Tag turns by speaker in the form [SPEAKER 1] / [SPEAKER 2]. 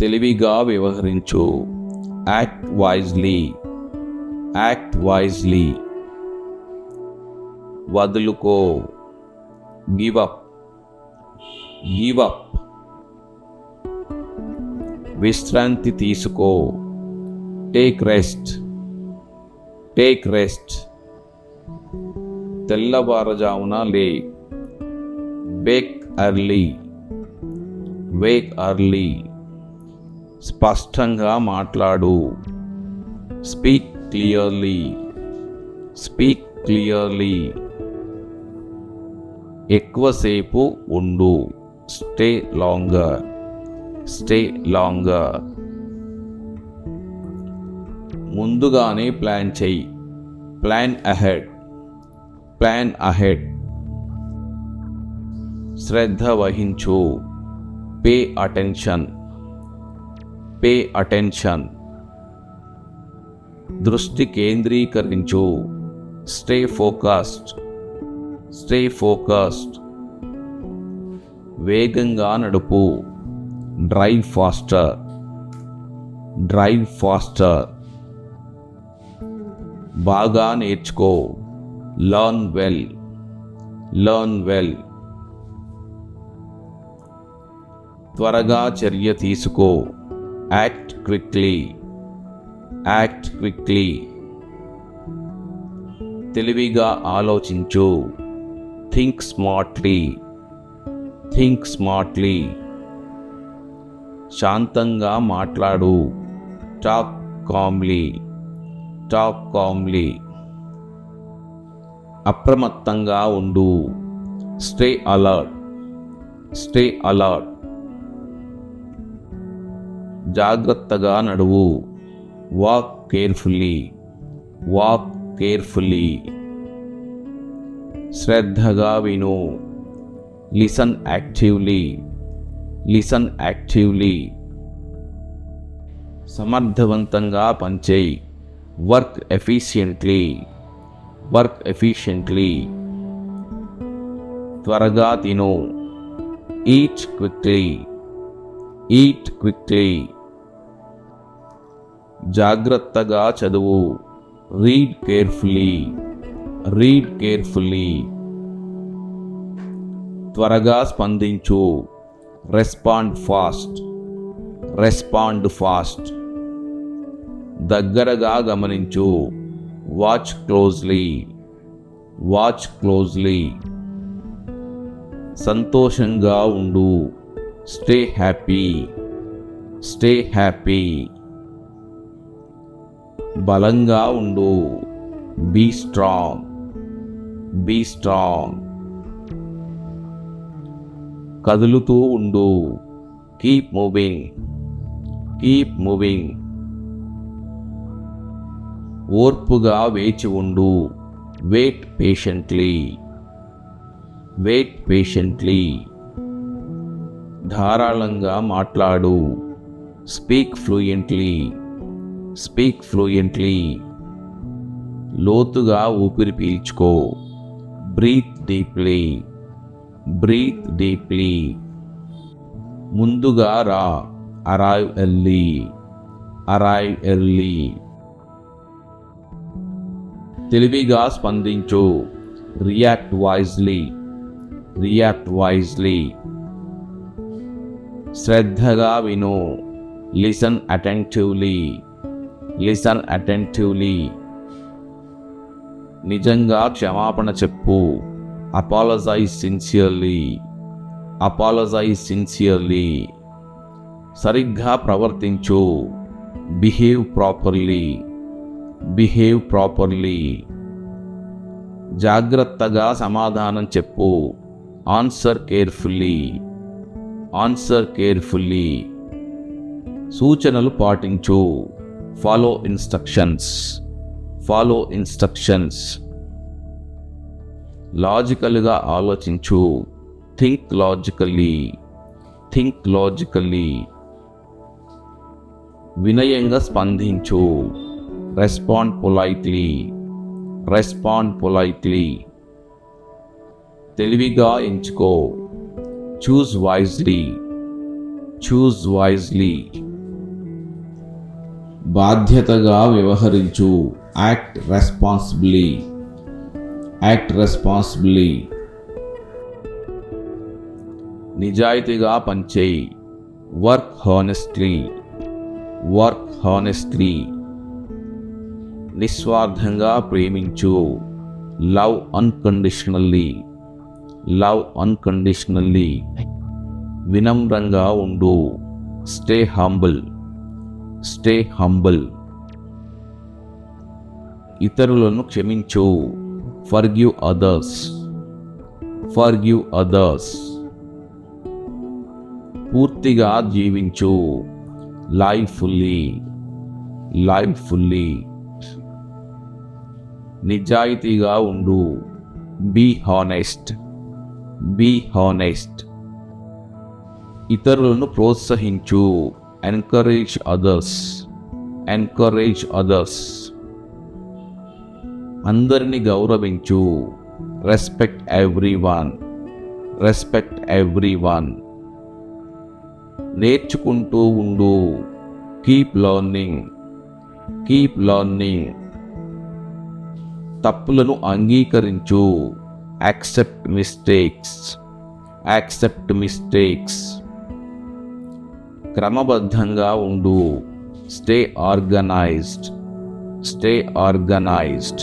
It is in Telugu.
[SPEAKER 1] తెలివిగా వ్యవహరించు. యాక్ట్ వైజ్లీ యాక్ట్ వైజ్లీ వదులుకో. గివ్ అప్ గివ్ అప్ విశ్రాంతి తీసుకో. టేక్ రెస్ట్ టేక్ రెస్ట్ తెల్లవారజామున లే. వేక్ అర్లీ వేక్ అర్లీ స్పష్టంగా మాట్లాడు. స్పీక్ క్లియర్లీ స్పీక్ క్లియర్లీ ఎక్కువసేపు ఉండు. స్టే లాంగర్ స్టే లాంగర్ ముందుగానే ప్లాన్ చెయ్యి. ప్లాన్ అహెడ్ ప్లాన్ అహెడ్ శ్రద్ధ వహించు. Pay attention pay attention. దృష్టి కేంద్రీకరించు. Stay focused. Stay focused. వేగంగా నడుపు. Drive faster. Drive faster. బాగా నేర్చుకో. Learn well. Learn well. త్వరగా చర్య తీసుకో. యాక్ట్ క్విక్లీ యాక్ట్ క్విక్లీ తెలివిగా ఆలోచించు. థింక్ స్మార్ట్లీ థింక్ స్మార్ట్లీ శాంతంగా మాట్లాడు. టాక్ కామ్లీ టాక్ కామ్లీ అప్రమత్తంగా ఉండు. స్టే అలర్ట్ స్టే అలర్ట్ జాగ్రత్తగా నడువు. వాక్ కేర్ఫుల్లీ వాక్ కేర్ఫుల్లీ శ్రద్ధగా విను. లిసన్ యాక్టివ్లీ లిసన్ యాక్టివ్లీ సమర్థవంతంగా పనిచేయి. వర్క్ ఎఫిషియెంట్లీ వర్క్ ఎఫిషియెంట్లీ త్వరగా తిను. ఈట్ క్విక్లీ ఈట్ క్విక్లీ జాగ్రత్తగా చదువు. రీడ్ కేర్ఫుల్లీ రీడ్ కేర్ఫుల్లీ త్వరగా స్పందించు. రెస్పాండ్ ఫాస్ట్ రెస్పాండ్ ఫాస్ట్ దగ్గరగా గమనించు. వాచ్ క్లోజ్లీ వాచ్ క్లోజ్లీ సంతోషంగా ఉండు. స్టే హ్యాపీ స్టే హ్యాపీ బలంగా ఉండు. బీ స్ట్రాంగ్ బీ స్ట్రాంగ్ కదులుతూ ఉండు. కీప్ మూవింగ్ కీప్ మూవింగ్ ఓర్పుగా వేచి ఉండు. వెయిట్ పేషెంట్లీ వెయిట్ పేషెంట్లీ ధారాళంగా మాట్లాడు. Speak fluently speak fluently. లోతుగా ఊపిరి పీల్చుకో. Breathe deeply. Breathe deeply. ముందుగా రా. Arrive early. Arrive early. తెలివిగా స్పందించు. React wisely. React wisely. శ్రద్ధగా విను. Listen attentively. Listen attentively. నిజంగా క్షమాపణ చెప్పు. Apologise sincerely. Apologise sincerely. సరిగ్గా ప్రవర్తించు. Behave properly. Behave properly. జాగ్రత్తగా సమాధానం చెప్పు. Answer carefully. Answer carefully. సూచనలు పాటించు. ఫాలో ఇన్స్ట్రక్షన్స్ ఫాలో ఇన్స్ట్రక్షన్స్ లాజికల్గా ఆలోచించు. థింక్ లాజికల్లీ థింక్ లాజికల్లీ వినయంగా స్పందించు. రెస్పాండ్ పొలైట్లీ రెస్పాండ్ పొలైట్లీ తెలివిగా ఎంచుకో. చూజ్ వైజ్లీ చూజ్ వైజ్లీ బాధ్యతగా వ్యవహరించు. యాక్ట్ రెస్పాన్సిబ్లీ యాక్ట్ రెస్పాన్సిబ్లీ నిజాయితీగా పనిచేయి. వర్క్ హానెస్ట్లీ వర్క్ హానెస్ట్లీ నిస్వార్థంగా ప్రేమించు. లవ్ అన్కండిషనల్లీ లవ్ అన్కండిషనల్లీ వినమ్రంగా ఉండు. స్టే హంబుల్ స్టే హంబుల్ ఇతరులను క్షమించు. ఫర్గ్యూ అదర్స్ ఫర్గ్యూ అదర్స్ పూర్తిగా జీవించు. లైఫ్ ఫుల్లీ లైఫ్ ఫుల్లీ నిజాయితీగా ఉండు. బీ హానెస్ట్ బీ హానెస్ట్ ఇతరులను ప్రోత్సహించు. ఎన్కరేజ్ అదర్స్ ఎన్కరేజ్ అదర్స్ అందరిని గౌరవించు. Respect everyone respect everyone నేర్చుకుంటూ ఉండు. కీప్ లర్నింగ్ కీప్ లర్నింగ్ తప్పులను అంగీకరించు. యాక్సెప్ట్ మిస్టేక్స్ యాక్సెప్ట్ మిస్టేక్స్ క్రమబద్ధంగా ఉండు. Stay organised stay organised